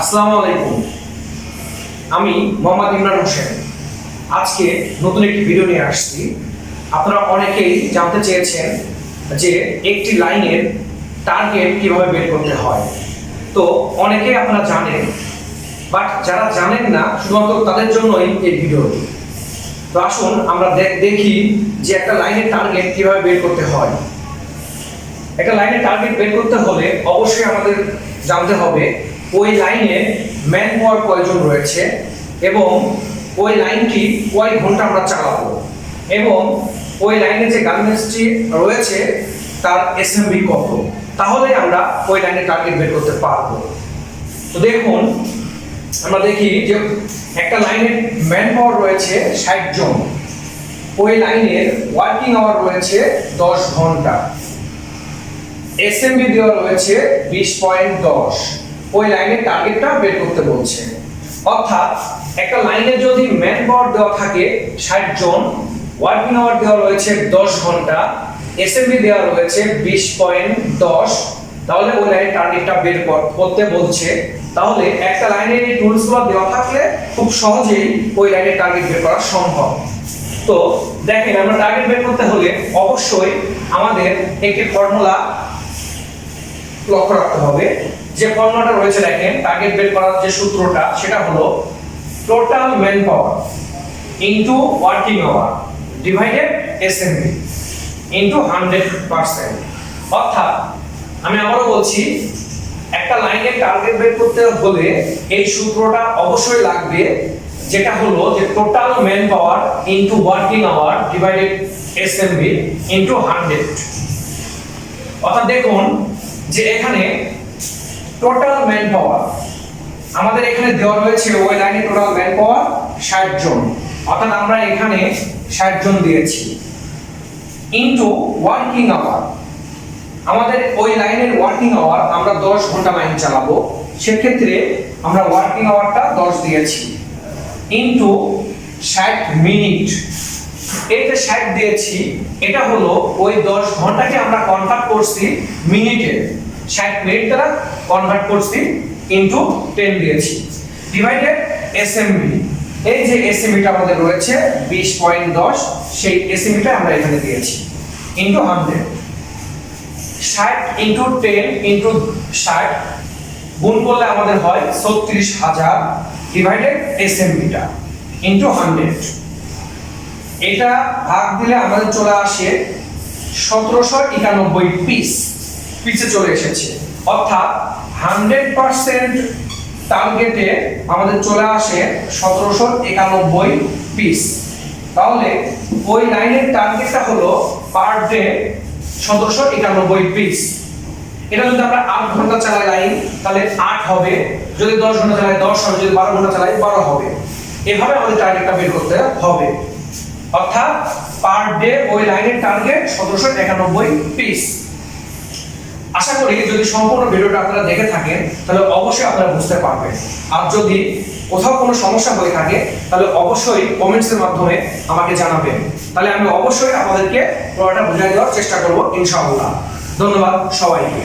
আসসালামু আলাইকুম। আমি মোহাম্মদ ইমরান হোসেন। আজকে নতুন একটি ভিডিও নিয়ে আসছি। আপনারা অনেকেই জানতে চেয়েছেন যে একটি লাইনের টার্গেট কীভাবে বের করতে হয়। তো অনেকেই আপনারা জানেন বাট যারা জানেন না, শুধুমাত্র তাদের জন্যই এই ভিডিওটি তো আসুন আমরা দেখি যে একটা লাইনের টার্গেট কীভাবে বের করতে হয়। একটা লাইনের টার্গেট বের করতে হলে অবশ্যই আমাদের জানতে হবে ওই লাইনে ম্যান পাওয়ার প্রয়োজন রয়েছে এবং ওই লাইনটি কয় ঘণ্টা আমরা চালাবো? এবং ওই লাইনে যে গার্মেন্টসটি রয়েছে, তার এসএমবি কত? তাহলে আমরা ওই লাইনে টার্গেট বের করতে পারব। তো দেখুন, আমরা দেখি যে একটা লাইনের ম্যান পাওয়ার রয়েছে ষাট জন। ওই লাইনের ওয়ার্কিং আওয়ার রয়েছে দশ ঘণ্টা। এসএমবি দেওয়া রয়েছে বিশ পয়েন্ট দশ। ওই লাইনের টার্গেটটা বের করতে বলছে। অর্থাৎ একটা লাইনে যদি ম্যান পাওয়ার দেওয়া থাকে, ষাট জন ওয়ার্কিং আওয়ার দেওয়া রয়েছে দশ ঘণ্টা এসএমবি দেওয়া রয়েছে বিশ পয়েন্ট দশ, তাহলে ওই লাইনের টার্গেটটা বের কর- করতে বলছে। তাহলে একটা লাইনের এই টুলসগুলো দেওয়া থাকলে খুব সহজেই ওই লাইনের টার্গেট বের করা সম্ভব। তো দেখেন, আমরা টার্গেট বের করতে হলে অবশ্যই আমাদের একটি ফর্মুলা লক্ষ্য রাখতে হবে। যে ফর্মুলাটা রয়েছে দেখেন টার্গেট বের করার যে সূত্রটা, সেটা হলো total manpower into working hour divided SMB into hundred percent অর্থাৎ, আমি আবারও বলছি, একটা লাইনে টার্গেট বের করতে হলে এই সূত্রটা অবশ্যই লাগবে, যেটা হলো যে total manpower into working hour divided SMB into hundred অর্থাৎ দেখুন যে এখানে টোটাল ম্যান পাওয়ার আমাদের এখানে দেওয়া রয়েছে ওই লাইনে টোটাল ম্যান পাওয়ার ষাট জন। অর্থাৎ আমরা এখানে ষাট জন দিয়েছি। ইনটু ওয়ার্কিং আওয়ার আমাদের ওই লাইনের ওয়ার্কিং আওয়ার আমরা দশ ঘণ্টা লাইন চালাবো। সেক্ষেত্রে আমরা ওয়ার্কিং আওয়ারটা দশ দিয়েছি। ইনটু ষাট মিনিট এই যে ষাট দিয়েছি, এটা হলো ওই দশ ঘন্টাকে আমরা কনভার্ট করছি মিনিটে ষাট মিনিট দ্বারা কনভার্ট করছি ইনটু টেন দিয়েছি। ডিভাইডেড এসএমবি এই যে এসএমবিটা আমাদের রয়েছে, বিশ পয়েন্ট দশ, সেই এসএমবিটা আমরা এখানে দিয়েছি। ইনটু হান্ড্রেড ষাট ইন্টু টেন ইন্টু ষাট গুণ করলে আমাদের হয় ছত্রিশ হাজার ডিভাইডেড এসএমবিটা ইন্টু হান্ড্রেড এটা ভাগ দিলে আমাদের চলে আসে সতেরোশো একানব্বই পিস পিসে চলে এসেছে। অর্থাৎ হান্ড্রেড পার্সেন্ট টার্গেটে আমাদের চলে আসে সতেরোশো একানব্বই পিস তাহলে ওই লাইনের টার্গেটটা হলো পার ডে সতেরোশো একানব্বই পিস এটা যদি আমরা আট ঘণ্টা চালাই লাইন, তাহলে আট হবে। যদি দশ ঘণ্টা চালাই দশ হবে, যদি বারো ঘণ্টা চালাই বারো হবে। এভাবে আমাদের টার্গেটটা বের করতে হবে। অর্থাৎ পার ডে ওই লাইনের টার্গেট সতেরোশো একানব্বই পিস আশা করি যদি সম্পূর্ণ ভিডিওটা আপনারা দেখে থাকেন, তাহলে অবশ্যই আপনারা বুঝতে পারবেন। আর যদি কোথাও কোনো সমস্যা হয়ে থাকে, তাহলে অবশ্যই কমেন্টসের মাধ্যমে আমাকে জানাবেন। তাহলে আমি অবশ্যই আপনাদেরকে পুরোটা বুঝিয়ে দেওয়ার চেষ্টা করব, ইনশাআল্লাহ। ধন্যবাদ সবাইকে।